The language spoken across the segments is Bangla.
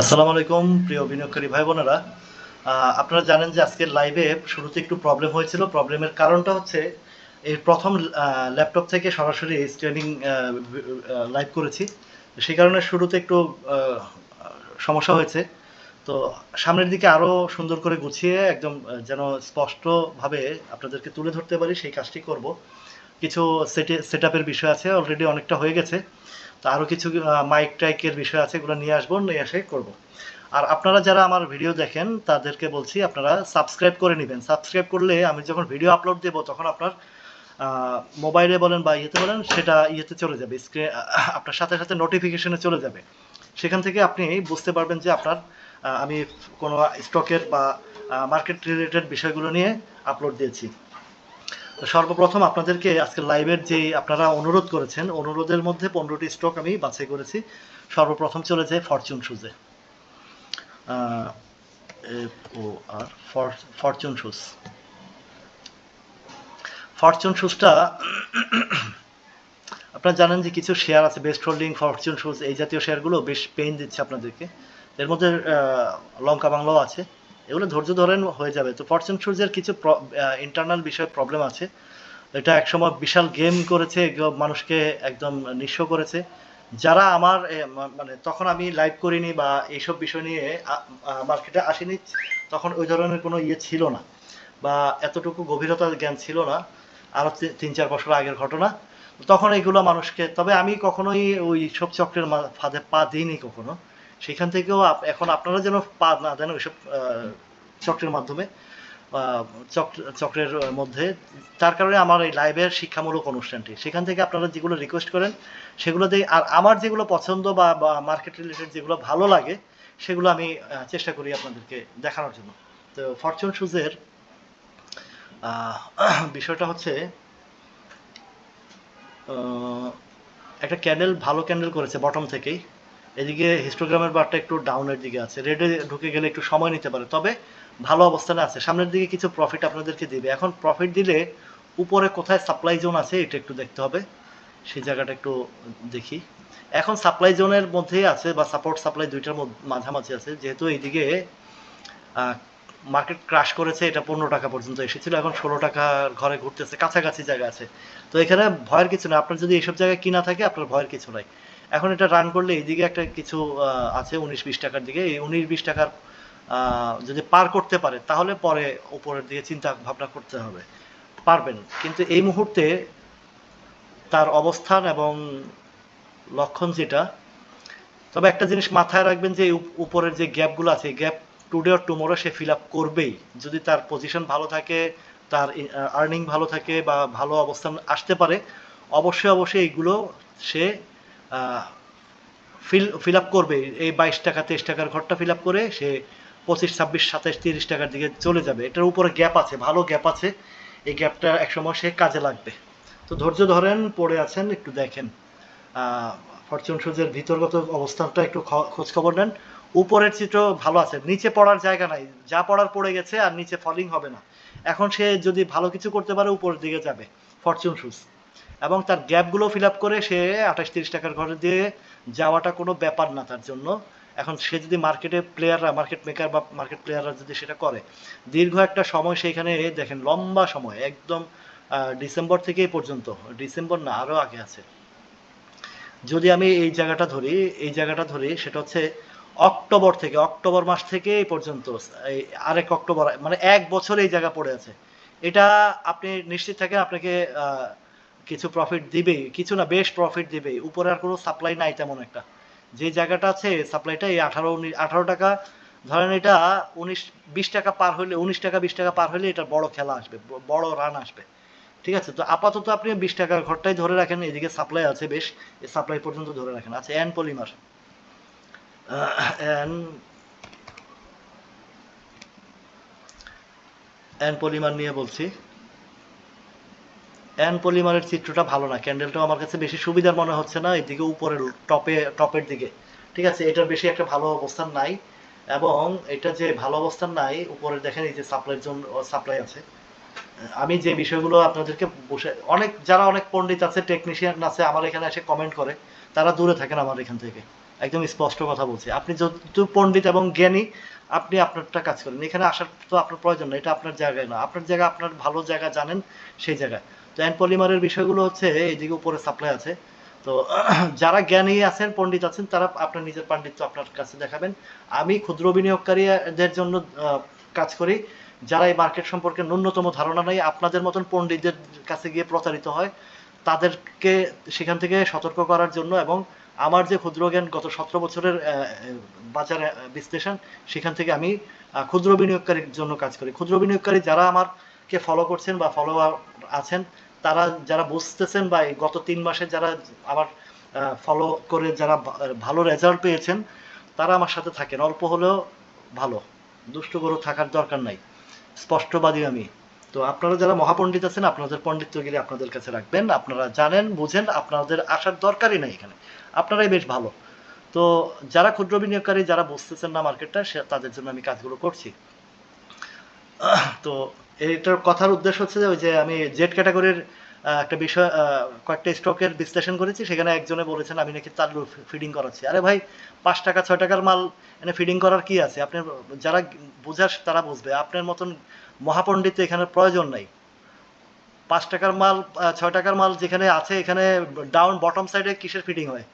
আসসালামু আলাইকুম, প্রিয় বিনিয়োগকারী ভাই বোনেরা আপনারা জানেন যে আজকের লাইভে শুরুতে একটু প্রবলেম হয়েছিল। প্রবলেমের কারণটা হচ্ছে, এই প্রথম ল্যাপটপ থেকে সরাসরি স্ট্রিমিং লাইভ করেছি। সেই কারণে শুরুতে একটু সমস্যা হয়েছে। তো সামনের দিকে আরও সুন্দর করে গুছিয়ে একদম যেন স্পষ্টভাবে আপনাদেরকে তুলে ধরতে পারি, সেই কাজটি করব। কিছু সেট আপের বিষয় আছে অলরেডি অনেকটা হয়ে গেছে। তো আরও কিছু মাইক টাইকের বিষয় আছে, এগুলো নিয়ে আসব, নিয়ে এসে করব। আর আপনারা যারা আমার ভিডিও দেখেন, তাদেরকে বলছি আপনারা সাবস্ক্রাইব করে নেবেন। সাবস্ক্রাইব করলে আমি যখন ভিডিও আপলোড দেবো, তখন আপনার মোবাইলে বলেন বা ইয়েতে বলেন, সেটা ইয়েতে চলে যাবে স্ক্রিন আপনার সাথে সাথে নোটিফিকেশনে চলে যাবে। সেখান থেকে আপনি বুঝতে পারবেন যে আপনার আমি কোনো স্টকের বা মার্কেট রিলেটেড বিষয়গুলো নিয়ে আপলোড দিয়েছি। সর্বপ্রথম আপনাদেরকে আজকে লাইভের যে আপনারা অনুরোধ করেছেন, অনুরোধের মধ্যে পনেরোটি স্টক আমি বাছাই করেছি। সর্বপ্রথম চলে যায় ফরচুন শুজে ও আর ফরচুন শুজ ফরচুন শুজটা আপনারা জানেন যে কিছু শেয়ার আছে বেস্ট হোল্ডিং ফরচুন শুজ এই জাতীয় শেয়ারগুলো বেশ পেইন দিচ্ছে আপনাদেরকে। এর মধ্যে লঙ্কা বাংলাও আছে। এগুলো ধৈর্য ধরেন হয়ে যাবে। তো ফরচুন শুজের কিছু ইন্টারনাল বিষয়ে প্রবলেম আছে। এটা একসময় বিশাল গেম করেছে মানুষকে একদম নিঃস্ব করেছে। যারা আমার মানে তখন আমি লাইভ করিনি বা এইসব বিষয় নিয়ে মার্কেটে আসিনি, তখন ওই ধরনের কোনো ইয়ে ছিল না। বা এতটুকু গভীরতার জ্ঞান ছিল না। আরও তি- তিন, চার বছর আগের ঘটনা। তখন এগুলো মানুষকে, তবে আমি কখনোই ওই সব চক্রের ফাঁদে পা দিইনি কখনো। সেখান থেকেও এখন আপনারা যেন পা না দেন ওইসব চক্রের মাধ্যমে চক্রের মধ্যে, তার কারণে আমার এই লাইভের শিক্ষামূলক অনুষ্ঠানটি। সেখান থেকে আপনারা যেগুলো রিকোয়েস্ট করেন, সেগুলো দিয়ে আর আমার যেগুলো পছন্দ বা মার্কেট রিলেটেড যেগুলো ভালো লাগে, সেগুলো আমি চেষ্টা করি আপনাদেরকে দেখানোর জন্য। তো ফরচুন শুজের বিষয়টা হচ্ছে একটা ক্যান্ডেল ভালো ক্যান্ডেল করেছে বটম থেকেই। এদিকে হিস্টোগ্রামের বারটা একটু ডাউনের দিকে আছে। রেডে ঢুকে গেলে একটু সময় নিতে পারে। তবে ভালো অবস্থানে আছে। সামনের দিকে কিছু প্রফিট আপনাদেরকে দিবে। এখন প্রফিট দিলে উপরে কোথায় সাপ্লাই জোন আছে, এটা একটু দেখতে হবে। সেই জায়গাটা একটু দেখি। এখন সাপ্লাই জোনের মধ্যেই আছে বা সাপোর্ট সাপ্লাই দুইটার মাঝামাঝি আছে। যেহেতু এইদিকে মার্কেট ক্রাশ করেছে, এটা পনেরো টাকা পর্যন্ত এসেছিল। এখন ষোলো টাকার ঘরে ঘুরতেছে, কাছাকাছি জায়গা আছে। তো এখানে ভয়ের কিছু না আপনার যদি এইসব জায়গায় কিনা থাকে, আপনার ভয়ের কিছু নাই। এখন এটা রান করলে এইদিকে একটা কিছু আছে উনিশ বিশ টাকার দিকে। এই উনিশ বিশ টাকার যদি পার করতে পারে, তাহলে পরে উপরের দিকে চিন্তা ভাবনা করতে হবে। পারবেন। কিন্তু এই মুহূর্তে তার অবস্থান এবং লক্ষণ যেটা, তবে একটা জিনিস মাথায় রাখবেন যে, উপ- উপরের যে গ্যাপগুলো আছে গ্যাপ টুডে অর টুমোরো সে ফিল আপ করবেই। যদি তার পজিশন ভালো থাকে, তার আর্নিং ভালো থাকে বা ভালো অবস্থান আসতে পারে, অবশ্যই অবশ্যই এইগুলো সে ফিল ফিল আপ করবে। এই বাইশ টাকা, তেইশ টাকার ঘরটা ফিল আপ করে সে পঁচিশ, ছাব্বিশ সাতাশ তিরিশ টাকার দিকে চলে যাবে। এটার উপরে গ্যাপ আছে, ভালো গ্যাপ আছে। এই গ্যাপটা একসময় সে কাজে লাগবে। তো ধৈর্য ধরেন, পড়ে আছেন, একটু দেখেন। ফরচুন সুজের ভিতরগত অবস্থানটা একটু খোঁজ খবর নেন। উপরের চিত্র ভালো আছে। নিচে পড়ার জায়গা নাই। যা পড়ার পড়ে গেছে, আর নিচে ফলিং হবে না। এখন সে যদি ভালো কিছু করতে পারে, উপরের দিকে যাবে। ফরচুন শুজ এবং তার গ্যাপগুলো ফিল আপ করে সে আঠাশ তিরিশ টাকার ঘরে দিয়ে যাওয়াটা কোনো ব্যাপার না তার জন্য। এখন সে যদি মার্কেটে প্লেয়াররা মার্কেট মেকার বা মার্কেট প্লেয়াররা যদি সেটা করে দীর্ঘ একটা সময় সেইখানে দেখেন লম্বা সময় একদম ডিসেম্বর থেকে এই পর্যন্ত ডিসেম্বর না আরও আগে আছে। যদি আমি এই জায়গাটা ধরি এই জায়গাটা ধরি সেটা হচ্ছে অক্টোবর থেকে অক্টোবর মাস থেকে এই পর্যন্ত এই আরেক অক্টোবর মানে এক বছর এই জায়গা পড়ে আছে। এটা আপনি নিশ্চিত থাকেন আপনাকে আহ, কিছু প্রফিট দিবেই কিছু না, বেশ প্রফিট দিবেই উপরে আর কোনো সাপ্লাই নাই তেমন একটা। যে জায়গাটা আছে সাপ্লাইটা এই আঠারো আঠারো টাকা, ধরেন এটা উনিশ, বিশ টাকা পার হলে উনিশ টাকা, বিশ টাকা পার হলে এটা বড় খেলা আসবে বড় রান আসবে। ঠিক আছে? তো আপাতত আপনি বিশ টাকার ঘরটাই ধরে রাখেন, এদিকে সাপ্লাই আছে বেশ, এই সাপ্লাই পর্যন্ত ধরে রাখেন। আচ্ছা N polymer N N polymer নিয়ে বলছি। এন পলিমারের চিত্রটা ভালো না। ক্যান্ডেলটাও আমার কাছে বেশি সুবিধার মনে হচ্ছে না, এদিকে উপরের টপে, টপের দিকে। ঠিক আছে, এটার বেশি একটা ভালো অবস্থান নাই এবং এটা যে ভালো অবস্থান নাই, উপরে দেখেন এই যে সাপ্লাইয়ের জন্য সাপ্লাই আছে। আমি যে বিষয়গুলো আপনাদেরকে বসে, অনেক, যারা অনেক পণ্ডিত আছে টেকনিশিয়ান আছে, আমার এখানে এসে কমেন্ট করে, তারা দূরে থাকেন আমার এখান থেকে। একদম স্পষ্ট কথা বলছি। আপনি যেহেতু পণ্ডিত এবং জ্ঞানী, আপনি আপনারটা কাজ করেন। এখানে আসার তো আপনার প্রয়োজন না, এটা আপনার জায়গায় না। আপনার জায়গা, আপনার ভালো জায়গা জানেন, সেই জায়গায়। অ্যান্ড পলিমারের বিষয়গুলো হচ্ছে এইদিকে উপরে সাপ্লাই আছে। তো যারা জ্ঞানী আছেন, পণ্ডিত আছেন, তারা আপনার নিজের পাণ্ডিত্য আপনার কাছে দেখাবেন। আমি ক্ষুদ্র বিনিয়োগকারীদের জন্য কাজ করি। যারা এই মার্কেট সম্পর্কে ন্যূনতম ধারণা নেই, আপনাদের মতন পণ্ডিতদের কাছে গিয়ে প্রচারিত হয়, তাদেরকে সেখান থেকে সতর্ক করার জন্য এবং আমার যে ক্ষুদ্র জ্ঞান গত সতেরো বছরের বাজার বিশ্লেষণ, সেখান থেকে আমি ক্ষুদ্র বিনিয়োগকারীর জন্য কাজ করি। ক্ষুদ্র বিনিয়োগকারী যারা আমারকে ফলো করছেন বা ফলোয়ার আছেন তারা যারা বুঝতেছেন বা গত তিন মাসে যারা আমার ফলো করে যারা ভালো রেজাল্ট পেয়েছেন, তারা আমার সাথে থাকেন। অল্প হলেও ভালো। দুষ্ট গরু থাকার দরকার নাই। স্পষ্টবাদী আমি। তো আপনারা যারা মহাপণ্ডিত আছেন, আপনাদের পণ্ডিতগিরি আপনাদের কাছে রাখবেন। আপনারা জানেন, বুঝেন, আপনাদের আসার দরকারই নাই এখানে। আপনারাই বেশ ভালো। তো যারা ক্ষুদ্র বিনিয়োগকারী, যারা বুঝতেছেন না মার্কেটটা সে, তাদের জন্য আমি কাজগুলো করছি। তো এটার কথার উদ্দেশ্য হচ্ছে যে ওই যে আমি জেড ক্যাটাগরির একটা বিষয় কয়েকটা স্টকের বিশ্লেষণ করেছি, সেখানে একজনে বলেছেন, আমি নাকি তাল্লু ফিডিং করাচ্ছি। আরে ভাই, পাঁচ টাকা, ছয় টাকার মাল এনে ফিডিং করার কি আছে? আপনি, যারা বুঝার, তারা বুঝবে। আপনার মতন মহাপণ্ডিত এখানে প্রয়োজন নাই। পাঁচ টাকার মাল ছয় টাকার মাল যেখানে আছে, এখানে ডাউন বটম সাইডে কিসের ফিডিং হয়?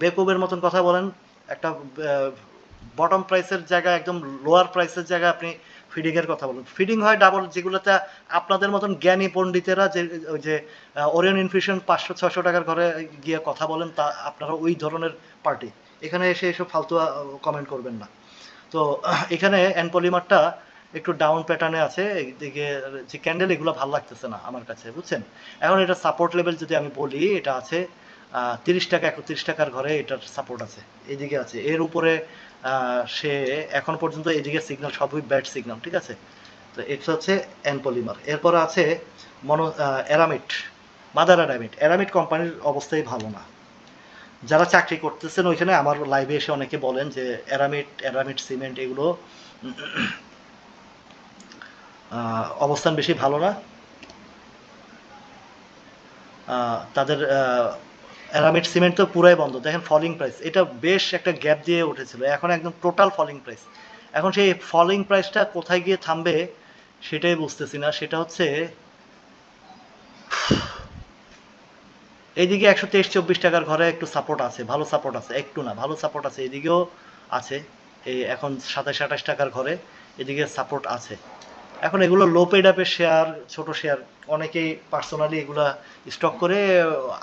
বেকুবের মতন কথা বলেন। একটা বটম প্রাইসের জায়গায়, একদম লোয়ার প্রাইসের জায়গায় আপনি ফিডিং এর কথা বলেন। ফিডিং হয় ডাবল যেগুলোতে আপনাদের মতন জ্ঞানী পণ্ডিতেরা যে, ওই যে ওরিয়ন ইনফিউশন পাঁচশো ছশো টাকার ঘরে গিয়ে কথা বলেন, তা আপনারা ওই ধরনের পার্টি এখানে এসে এসব ফালতু কমেন্ট করবেন না। তো এখানে অ্যানপলিমারটা একটু ডাউন প্যাটার্নে আছে, এদিকে যে ক্যান্ডেল এগুলো ভালো লাগতেছে না আমার কাছে, বুঝছেন? এখন এটা সাপোর্ট লেভেল যদি আমি বলি, এটা আছে তিরিশ টাকা, একত্রিশ টাকার ঘরে এটার সাপোর্ট আছে। এদিকে আছে। এর উপরে সে এখন পর্যন্ত এদিকে সিগন্যাল সবই ব্যাড সিগন্যাল ঠিক আছে? তো এটা হচ্ছে অ্যানপলিমার এরপর আছে মনো অ্যারামিট মাদার অ্যারামিট অ্যারামিট কোম্পানির অবস্থাই ভালো না। যারা চাকরি করতেছেন ওইখানে, আমার লাইভে এসে অনেকে বলেন যে অ্যারামিট অ্যারামিট সিমেন্ট এগুলো অবস্থান বেশি ভালো না। তাদের অ্যারামিড সিমেন্ট তো পুরাই বন্ধ। দেখেন ফলিং প্রাইস এটা বেশ একটা গ্যাপ দিয়ে উঠেছিল। এখন একদম টোটাল ফলিং প্রাইস এখন সেই ফলিং প্রাইসটা কোথায় গিয়ে থামবে সেটাই বুঝতেছি না। সেটা হচ্ছে এইদিকে একশো তেইশ, চব্বিশ টাকার ঘরে একটু সাপোর্ট আছে, ভালো সাপোর্ট আছে। একটু না, ভালো সাপোর্ট আছে। এদিকেও আছে, এই এখন সাতাশ আঠাশ টাকার ঘরে এদিকে সাপোর্ট আছে। এখন এগুলো লো পেড আপের শেয়ার ছোট শেয়ার অনেকেই পার্সোনালি এগুলা স্টক করে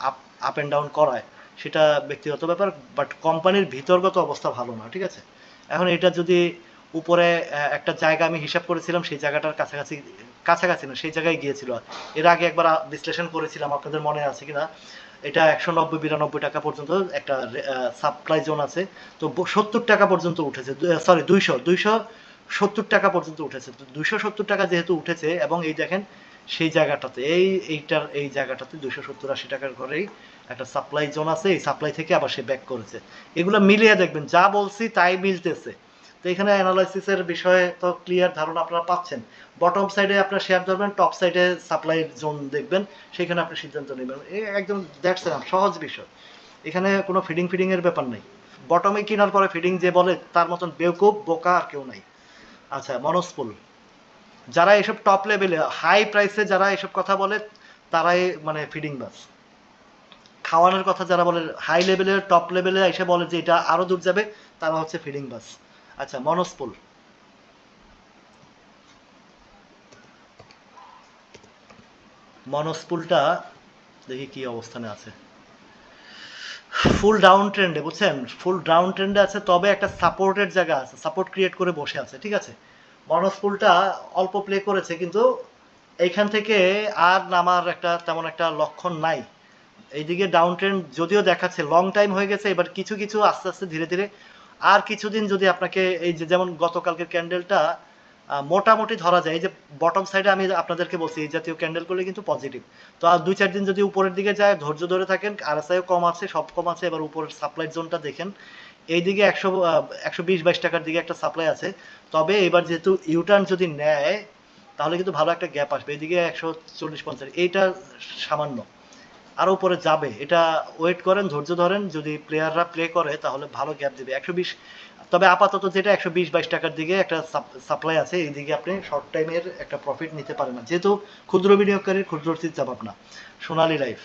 আপ আপ অ্যান্ড ডাউন করায়, সেটা ব্যক্তিগত ব্যাপার বাট কোম্পানির ভিতরগত অবস্থা ভালো না, ঠিক আছে? এখন এটা যদি উপরে একটা জায়গা আমি হিসাব করেছিলাম, সেই জায়গাটার কাছাকাছি কাছাকাছি না, সেই জায়গায় গিয়েছিল। এর আগে একবার বিশ্লেষণ করেছিলাম, আপনাদের মনে আছে কিনা? এটা একশো নব্বই, বিরানব্বই টাকা পর্যন্ত একটা সাপ্লাই জোন আছে। তো সত্তর টাকা পর্যন্ত উঠেছে সরি দুইশো দুইশো সত্তর টাকা পর্যন্ত উঠেছে। দুইশো সত্তর টাকা যেহেতু উঠেছে, এবং এই দেখেন সেই জায়গাটাতে, এই, এইটার, এই জায়গাটাতে দুইশো সত্তর আশি টাকার ঘরেই একটা সাপ্লাই জোন আছে, এই সাপ্লাই থেকে আবার সে ব্যাক করেছে। এগুলো মিলিয়ে দেখবেন, যা বলছি তাই মিলতেছে। তো এখানে অ্যানালাইসিসের বিষয়ে তো ক্লিয়ার ধারণা আপনারা পাচ্ছেন। বটম সাইডে আপনার শেয়ার ধরবেন টপ সাইডে সাপ্লাই জোন দেখবেন, সেখানে আপনি সিদ্ধান্ত নেবেন। একদম দ্যাটস সহজ বিষয়। এখানে কোনো ফিডিং ফিডিং এর ব্যাপার নেই। বটমে কেনার পরে ফিডিং যে বলে, তার মতন বেউকুব, বোকা আর কেউ নাই। আচ্ছা মনস্পুল যারা এসব টপ লেভেলে হাই প্রাইসে যারা এসব কথা বলে, তারাই মানে ফিডিং বাস খাওয়ানোর কথা যারা বলে হাই লেভেলের টপ লেভেলে এসে বলে যে এটা আরও দূর যাবে, তারা হচ্ছে ফিডিং বাস আচ্ছা মনস্পুল। মনস্পুলটা, দেখি কি অবস্থানে আছে। ফুল ডাউন ট্রেন্ডে বুঝছেন? ফুল ডাউন ট্রেন্ডে আছে, তবে একটা সাপোর্টের জায়গা আছে সাপোর্ট ক্রিয়েট করে বসে আছে, ঠিক আছে? মনস্পুলটা অল্প প্লে করেছে, কিন্তু এইখান থেকে আর নামার একটা তেমন একটা লক্ষণ নাই। এইদিকে ডাউন ট্রেন্ড যদিও দেখাচ্ছে লং টাইম হয়ে গেছে, এবার কিছু কিছু আস্তে আস্তে ধীরে ধীরে। আর কিছুদিন যদি আপনাকে এই যে যেমন গতকালকের ক্যান্ডেলটা মোটামুটি ধরা যায়, এই যে বটম সাইডে আমি আপনাদেরকে বলছি, এই জাতীয় ক্যান্ডেল করলে কিন্তু পজিটিভ তো আর দুই চার দিন যদি উপরের দিকে যায়, ধৈর্য ধরে থাকেন আরএসআইও কম আছে, সব কম আছে, এবার উপরের সাপ্লাই জোনটা দেখেন। এইদিকে একশো একশো বিশ, বাইশ টাকার দিকে একটা সাপ্লাই আছে। তবে এবার যেহেতু ইউটার্ন যদি নেয়, তাহলে কিন্তু ভালো একটা গ্যাপ আসবে। এদিকে একশো চল্লিশ, পঞ্চাশ, এইটা সামান্য। আরও উপরে যাবে। এটা ওয়েট করেন, ধৈর্য ধরেন। যদি প্লেয়াররা প্লে করে, তাহলে ভালো গ্যাপ দেবে। একশো বিশ, তবে আপাতত যেটা একশো বিশ, বাইশ টাকার দিকে একটা সাপ্লাই আছে, এইদিকে আপনি শর্ট টাইমের একটা প্রফিট নিতে পারেন না। যেহেতু ক্ষুদ্র বিনিয়োগকারীর ক্ষুদ্র চিন্তাভাবনা না সোনালী লাইফ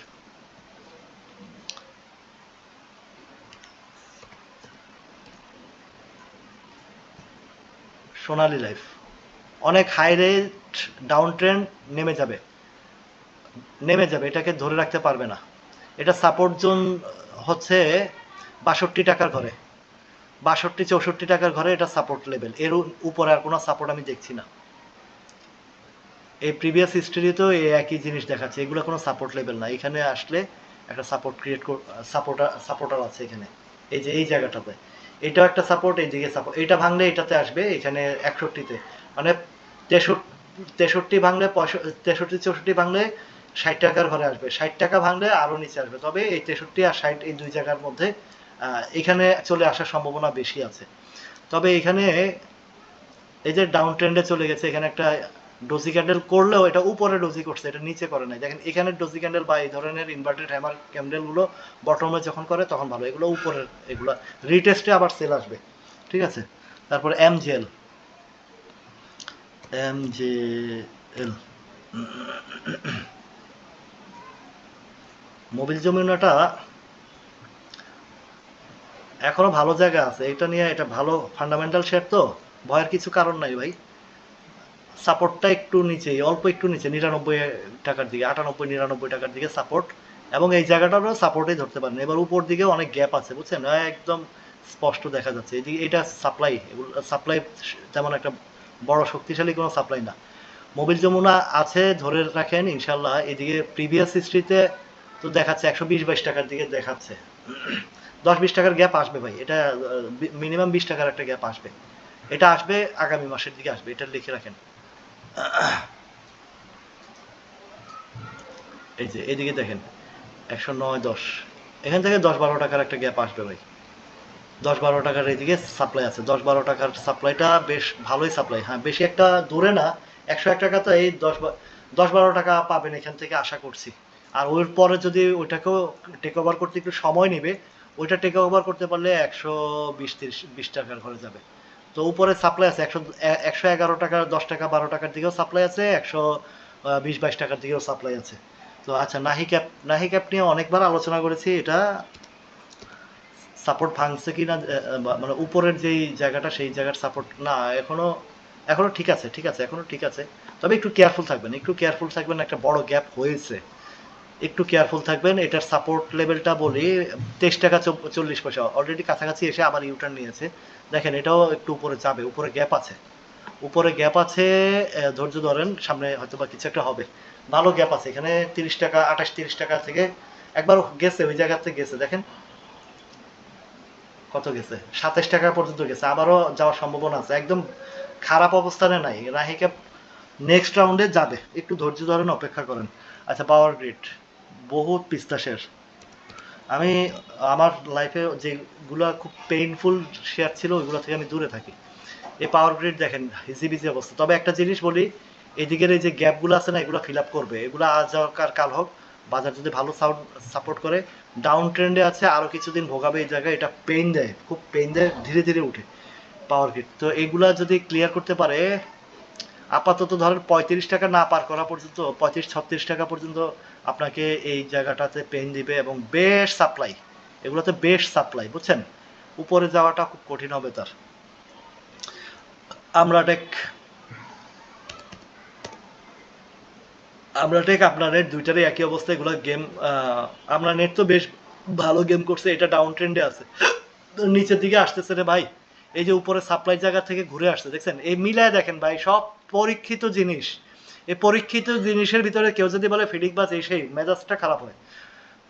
সোনালী লাইফ অনেক হাই রেট ডাউন ট্রেন্ড নেমে যাবে। নেমে যাবে, এটাকে ধরে রাখতে পারবে না। এটা সাপোর্ট জোন হচ্ছে বাষট্টি টাকার ঘরে। বাষট্টি, চৌষট্টি টাকার ঘরে এটা সাপোর্ট লেভেল এর উপরে আর কোনো সাপোর্ট আমি দেখছি না। এই প্রিভিয়াস হিস্ট্রিতেও এই একই জিনিস দেখাচ্ছে। এগুলো কোনো সাপোর্ট লেভেল না। এখানে আসলে একটা সাপোর্ট ক্রিয়েট সাপোর্টার সাপোর্টার আছে এখানে। এই যে, এই জায়গাটাতে। এটাও একটা সাপোর্ট এইদিকে সাপোর্ট এটা ভাঙলে এটাতে আসবে এখানে একষট্টিতে। মানে তেষট্টি তেষট্টি ভাঙলে তেষট্টি, চৌষট্টি ভাঙলে ষাট টাকার ঘরে আসবে। ষাট টাকা ভাঙলে আরও নিচে আসবে। তবে এই তেষট্টি আর ষাট এই দুই জায়গার মধ্যে এখানে চলে আসার সম্ভাবনা বেশি আছে। তবে এখানে এই যে ডাউন ট্রেন্ডে চলে গেছে, এখানে একটা ডোজি ক্যান্ডেল করলেও এটা উপরে ডোজি করছে, এটা নিচে করে নাই। দেখেন, এখানে ডোজি ক্যান্ডেল বা এই ধরনের ইনভার্টেড হ্যামার ক্যান্ডেলগুলো বটমে যখন করে তখন ভালো। এগুলো উপরের, এগুলো রিটেস্টে আবার সেল আসবে। ঠিক আছে? তারপর জে এল মোবিল জমিনাটা এখনও ভালো জায়গা আছে। এটা নিয়ে এটা ভালো ফান্ডামেন্টাল শেয়ার তো। ভয়ের কিছু কারণ নাই ভাই। সাপোর্টটা একটু নিচে অল্প একটু নিচে, নিরানব্বই টাকার দিকে, আটানব্বই, নিরানব্বই টাকার দিকে সাপোর্ট এবং এই জায়গাটারও সাপোর্টেই ধরতে পারেন। এবার উপর দিকে অনেক গ্যাপ আছে, বুঝছেন? একদম স্পষ্ট দেখা যাচ্ছে। এদিকে এটা সাপ্লাই সাপ্লাই তেমন একটা বড় শক্তিশালী কোনো সাপ্লাই না। মোবিল যমুনা আছে, ধরে রাখেন ইনশাল্লাহ এদিকে প্রিভিয়াস হিস্ট্রিতে তো দেখাচ্ছে, একশো বিশ বাইশ টাকার দিকে দেখাচ্ছে। দশ বিশ টাকার গ্যাপ আসবে ভাই। এটা মিনিমাম বিশ টাকার একটা গ্যাপ আসবে। এটা আসবে, আগামী মাসের দিকে আসবে। এটা লিখে রাখেন। এই যে, এদিকে দেখেন, একশো নয়, দশ। এখান থেকে দশ বারো টাকার একটা গ্যাপ আসবে ভাই। দশ বারো টাকার এদিকে সাপ্লাই আছে। দশ বারো টাকার সাপ্লাইটা বেশ ভালোই সাপ্লাই হ্যাঁ বেশি একটা দূরে না। একশো এক টাকা তো এই দশ দশ বারো টাকা পাবেন এখান থেকে আশা করছি। আর ওর পরে যদি ওইটাকেও টেক ওভার করতে একটু সময় নেবে, ওইটা টেক ওভার করতে পারলে একশো বিশ, তিরিশ, বিশ টাকার ঘরে যাবে। তো উপরে সাপ্লাই আছে একশো একশো এগারো টাকা দশ টাকা বারো টাকার দিকেও সাপ্লাই আছে একশো বিশ বাইশ টাকার দিকেও সাপ্লাই আছে। তো আচ্ছা নাহি ক্যাপ নাহি ক্যাপ নিয়ে অনেকবার আলোচনা করেছি এটা সাপোর্ট ভাঙছে আহ, বা- মানে উপরের যেই জায়গাটা সেই জায়গার সাপোর্ট না এখনও এখনও ঠিক আছে ঠিক আছে এখনও ঠিক আছে। তবে একটু কেয়ারফুল থাকবেন একটু কেয়ারফুল থাকবেন একটা বড় গ্যাপ হয়েছে। একটু কেয়ারফুল থাকবেন, এটার সাপোর্ট লেভেলটা বলি, তেইশ টাকা চল্লিশ পয়সা। অলরেডি কাছাকাছি এসে আবার ইউটার্ন নিয়েছে। দেখেন, এটাও একটু উপরে যাবে, উপরে গ্যাপ আছে। উপরে গ্যাপ আছে ধৈর্য ধরেন, সামনে হয়তো বা কিছু একটা হবে। ভালো গ্যাপ আছে, এখানে তিরিশ টাকা, আঠাশ, তিরিশ টাকা থেকে একবার গেছে, ওই জায়গা থেকে গেছে, দেখেন। কত গেছে? সাতাশ টাকা পর্যন্ত গেছে, আবারও যাওয়ার সম্ভাবনা আছে। একদম খারাপ অবস্থানে নাই। রাহিকা নেক্সট রাউন্ডে যাবে। একটু ধৈর্য ধরেন, অপেক্ষা করেন। আচ্ছা পাওয়ার গ্রিড বহুত পিস্তা শেয়ার আমি আমার লাইফে যেগুলো খুব পেইনফুল শেয়ার ছিল, ওইগুলো থেকে আমি দূরে থাকি। এই পাওয়ার গ্রিড দেখেন, হিজিবিজি অবস্থা। তবে একটা জিনিস বলি, এদিকের এই যে গ্যাপগুলো আছে না, এগুলো ফিল আপ করবে। এগুলো আজ আর কাল হোক, বাজার যদি ভালো সাউন্ড সাপোর্ট করে ডাউন ট্রেন্ডে আছে, আরও কিছুদিন ভোগাবে এই জায়গায়, এটা পেইন দেয়, খুব পেইন দেয়, ধীরে ধীরে উঠে পাওয়ার গ্রিড তো এগুলা যদি ক্লিয়ার করতে পারে, আপাতত ধরেন পঁয়ত্রিশ টাকা না পার করা পর্যন্ত, পঁয়ত্রিশ, ছত্রিশ টাকা পর্যন্ত আপনাকে এই জায়গাটাতে পেন দিবে এবং বেশ সাপ্লাই এগুলোতে বেশ সাপ্লাই বুঝছেন? উপরে যাওয়াটা খুব কঠিন হবে তার। আমরা টেক আমরা টেক আপনার নেট দুইটারই একই অবস্থা, এগুলো গেম আমরা নেট তো বেশ ভালো গেম করছে, এটা ডাউন ট্রেন্ডে আছে। নিচের দিকে আসতেছে রে ভাই, এই যে উপরে সাপ্লাই জায়গা থেকে ঘুরে আসছে, দেখছেন? এই মিলায় দেখেন ভাই, সব পরীক্ষিত জিনিস। এই পরীক্ষিত জিনিসের ভিতরে কেউ যদি বলে ফিডিক বাজ এই সেই, মেজাজটা খারাপ হয়।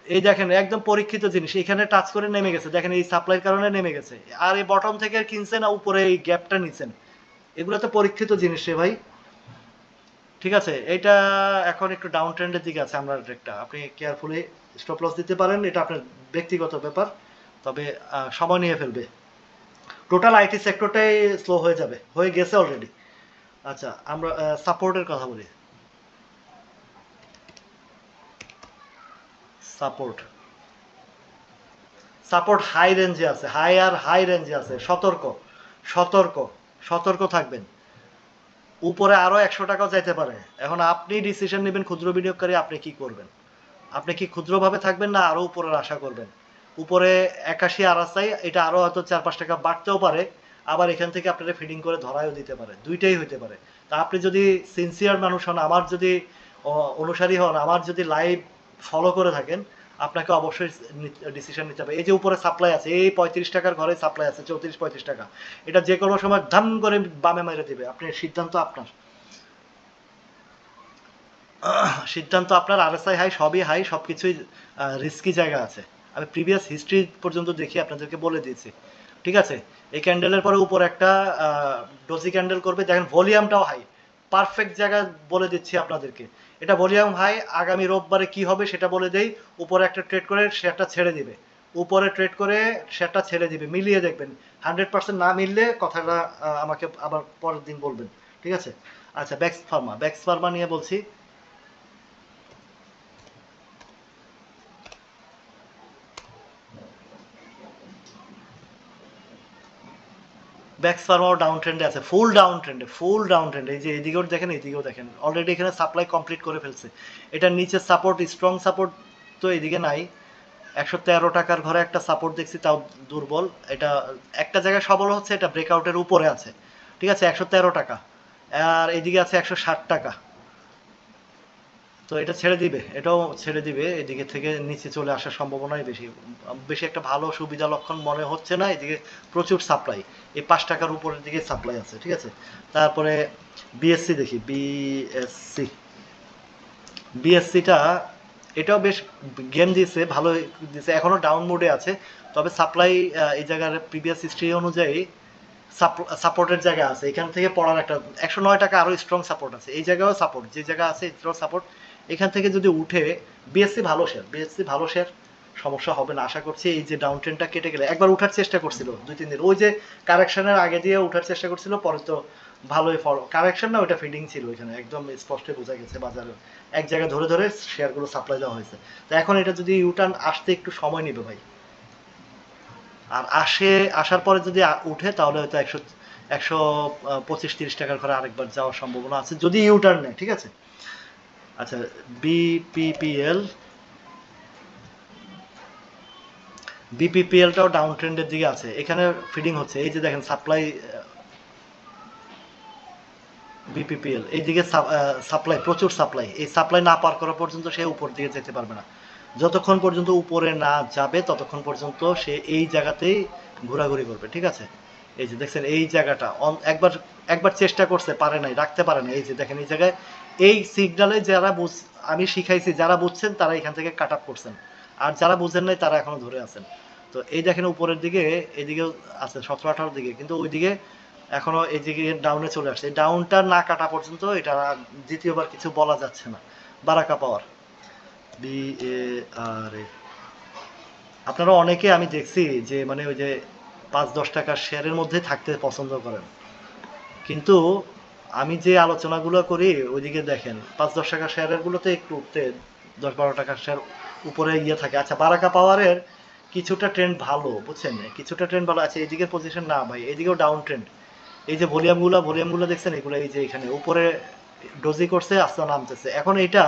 এই দেখেন, একদম পরীক্ষিত জিনিস। এখানে টাচ করে নেমে গেছে। দেখেন, এই সাপ্লাইয়ের কারণে নেমে গেছে। আর এই বটম থেকে কিনছে না, উপরে এই গ্যাপটা নিছেন এগুলো তো পরীক্ষিত জিনিস রে ভাই। ঠিক আছে এটা এখন একটু ডাউন ট্রেন্ডের দিকে আছে আমরা একটা আপনি কেয়ারফুলি স্টপ লস দিতে পারেন, এটা আপনার ব্যক্তিগত ব্যাপার। তবে সময় নিয়ে ফেলবে। টোটাল আইটি সেক্টরটাই স্লো হয়ে যাবে। হয়ে গেছে অলরেডি আচ্ছা আমরা সাপোর্টের কথা বলি। সাপোর্ট। সাপোর্ট হাই রেঞ্জে আছে, হাই আর হাই রেঞ্জে আছে, সতর্ক সতর্ক সতর্ক থাকবেন। উপরে আরও একশো টাকাও যাইতে পারে। এখন আপনি ডিসিশন নেবেন ক্ষুদ্র বিনিয়োগকারী, আপনি কি করবেন? আপনি কি ক্ষুদ্রভাবে থাকবেন না আরও উপরের আশা করবেন? উপরে একাশি আরাসাই এটা আরও হয়তো চার পাঁচ টাকা বাড়তেও পারে আবার এখান থেকে আপনারা ফিডিং করে ধরায়ও দিতে পারে, দুইটাই হইতে পারে। তা আপনি যদি সিনসিয়ার মানুষ হন, আমার যদি অনুসারী হন, আমার যদি লাইভ ফলো করে থাকেন, আপনাকে অবশ্যই ডিসিশন নিতে হবে। এই যে উপরে সাপ্লাই আছে, এই পঁয়ত্রিশ টাকার ঘরে সাপ্লাই আছে, চৌত্রিশ, পঁয়ত্রিশ টাকা। এটা যে কোনো সময় ধাম করে বামে মেরে দিবে। আপনি, সিদ্ধান্ত আপনার। সিদ্ধান্ত আপনার, আরএসআই হাই, সবই হাই, সবকিছুই রিস্কি জায়গা আছে। আমি প্রিভিয়াস হিস্ট্রি পর্যন্ত দেখি, আপনাদেরকে বলে দিয়েছি। ঠিক আছে? এই ক্যান্ডেলের পরে উপর একটা ডোজি ক্যান্ডেল করবে। দেখেন ভলিউমটাও হাই পারফেক্ট জায়গা বলে দিচ্ছি আপনাদেরকে। এটা ভলিউম হাই আগামী রোববারে কি হবে সেটা বলে দেই। উপরে একটা ট্রেড করে শেয়ারটা ছেড়ে দিবে। উপরে ট্রেড করে শেয়ারটা ছেড়ে দিবে। মিলিয়ে দেখবেন। হান্ড্রেড পার্সেন্ট না মিললে কথাটা আমাকে আবার পরের দিন বলবেন। ঠিক আছে? আচ্ছা ব্যাক্স ফার্মা ব্যাক্স ফার্মা নিয়ে বলছি। ব্যাক্স ডাউন ট্রেন্ডে আছে ফুল ডাউন ট্রেন্ডে ফুল ডাউন ট্রেন্ডে এই যে এদিকেও দেখেন এদিকেও দেখেন অলরেডি এখানে সাপ্লাই কমপ্লিট করে ফেলছে। এটা নিচে সাপোর্ট স্ট্রং সাপোর্ট তো এদিকে নাই। একশো তেরো টাকার ঘরে একটা সাপোর্ট দেখছি, তাও দুর্বল। এটা একটা জায়গায় সবল হচ্ছে, এটা ব্রেকআউটের উপরে আছে। ঠিক আছে, একশো তেরো টাকা। আর এদিকে আছে একশো ষাট টাকা। তো এটা ছেড়ে দিবে, এটাও ছেড়ে দিবে, এদিকে থেকে নিচে চলে আসার সম্ভাবনাই বেশি। বেশি একটা ভালো সুবিধা লক্ষণ মনে হচ্ছে না, এদিকে প্রচুর সাপ্লাই এই পাঁচ টাকার উপরের দিকে সাপ্লাই আছে, ঠিক আছে? তারপরে বিএসসি দেখি বিএসসি বিএসসিটা এটাও বেশ গেম দিয়েছে ভালো দিয়েছে, এখনও ডাউন মোডে আছে, তবে সাপ্লাই এই জায়গার প্রিভিয়াস হিস্ট্রি অনুযায়ী সাপোর্টের জায়গা আছে, এখান থেকে পড়ার একটা, একশো নয় টাকা আরও স্ট্রং সাপোর্ট আছে, এই জায়গাও সাপোর্ট যে জায়গা আছে স্ট্রং সাপোর্ট এখান থেকে যদি উঠে বিএসসি ভালো শেয়ার বিএসসি ভালো শেয়ার সমস্যা হবে না। আশা করছি এই যে ডাউন ট্রেনটা কেটে গেলে, একবার উঠার চেষ্টা করছিল দুই, তিন দিন। ওই যে কারেকশনের আগে দিয়ে উঠার চেষ্টা করছিল, পরে তো ভালোই কারেকশন না, ওইটা ফিডিং ছিল ওইখানে। একদম স্পষ্ট বোঝা গেছে বাজারে। এক জায়গায় ধরে ধরে শেয়ারগুলো সাপ্লাই দেওয়া হয়েছে। তো এখন এটা যদি ইউটার্ন আসতে একটু সময় নেবে ভাই। আর আসে, আসার পরে যদি উঠে, তাহলে হয়তো একশো একশো পঁচিশ, তিরিশ টাকার ঘরে আরেকবার যাওয়ার সম্ভাবনা আছে, যদি ইউটার্ন নেয়, ঠিক আছে? আচ্ছা বিপিপিএল বিপিপিএলটাও ডাউন ট্রেন্ডের দিকে আছে। এখানে ফিডিং হচ্ছে। এই যে দেখেন সাপ্লাই বিপিপিএল এইদিকে সাপ্লাই প্রচুর সাপ্লাই এই সাপ্লাই না পার করা পর্যন্ত সে উপর দিকে যেতে পারবে না। যতক্ষণ পর্যন্ত উপরে না যাবে, ততক্ষণ পর্যন্ত সে এই জায়গাতেই ঘোরাঘুরি করবে, ঠিক আছে? এই যে দেখছেন, এই জায়গাটা একবার একবার চেষ্টা করছে, পারে নাই, রাখতে পারে না এই যে দেখেন, এই জায়গায়, এই সিগনালে যারা বুঝ, আমি শিখাইছি, যারা বুঝছেন, তারা এখান থেকে কাট আপ করছেন। আর যারা বুঝেন নাই, তারা এখনও ধরে আছেন। তো এই দেখেন উপরের দিকে, এদিকেও আছে, সতেরো আঠারোর দিকে। কিন্তু ওইদিকে এখনও এদিকে ডাউনে চলে আসছে। ডাউনটা না কাটা পর্যন্ত এটা দ্বিতীয়বার কিছু বলা যাচ্ছে না। বারাকা পাওয়ার। বি এ আর এ আপনারা অনেকে আমি দেখছি যে মানে ওই যে পাঁচ, দশ টাকার শেয়ারের মধ্যে থাকতে পছন্দ করেন। কিন্তু আমি যে আলোচনাগুলো করি, ওইদিকে দেখেন, পাঁচ, দশ টাকার শেয়ারের গুলোতে একটু উঠতে দশ, বারো টাকার শেয়ার উপরে ইয়ে থাকে। আচ্ছা বারাকা পাওয়ারের কিছুটা ট্রেন্ড ভালো, বুঝছেন? কিছুটা ট্রেন্ড ভালো। আছে এদিকের পজিশন না ভাই, এদিকেও ডাউন ট্রেন্ড এই যে ভলিউমগুলো ভলিউমগুলো দেখছেন, এগুলো এই যে এখানে উপরে ডোজি করছে আস্তে নামতেছে। এখন এটা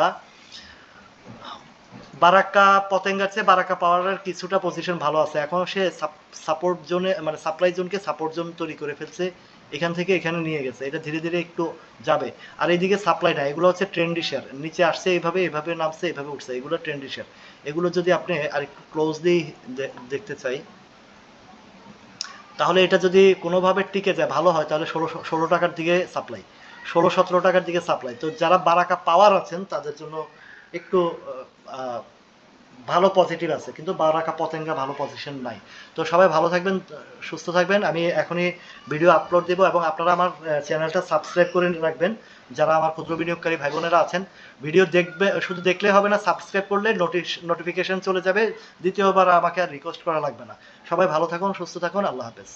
বারাকা পতেঙ্গার চেয়ে বারাকা পাওয়ারের কিছুটা পজিশন ভালো আছে। এখন সে সাপোর্ট জোনে মানে সাপ্লাই জোনকে সাপোর্ট জোন তৈরি করে ফেলছে। এখান থেকে এখানে নিয়ে গেছে। এটা ধীরে ধীরে একটু যাবে। আর এইদিকে সাপ্লাই না এগুলো হচ্ছে ট্রেন্ডি শেয়ার নিচে আসছে এইভাবে এইভাবে নামছে, এইভাবে উঠছে। এগুলো ট্রেন্ডি শেয়ার এগুলো যদি আপনি আর একটু ক্লোজলি দেখতে চাই, তাহলে এটা যদি কোনোভাবে টিকে যায়, ভালো হয়, তাহলে ষোলো ষোলো টাকার দিকে সাপ্লাই ষোলো, সতেরো টাকার দিকে সাপ্লাই তো যারা বারাকা পাওয়ার আছেন, তাদের জন্য একটু ভালো পজিটিভ আছে, কিন্তু বারাকা পতেঙ্গা ভালো পজিশন নাই। তো সবাই ভালো থাকবেন, সুস্থ থাকবেন। আমি এখনই ভিডিও আপলোড দেবো এবং আপনারা আমার চ্যানেলটা সাবস্ক্রাইব করে রাখবেন। যারা আমার ক্ষুদ্র বিনিয়োগকারী ভাই বোনেরা আছেন ভিডিও দেখবে, শুধু দেখলে হবে না সাবস্ক্রাইব করলে নোটিফিকেশন চলে যাবে। দ্বিতীয়বার আমাকে আর রিকোয়েস্ট করা লাগবে না। সবাই ভালো থাকুন, সুস্থ থাকুন। আল্লাহ হাফেজ।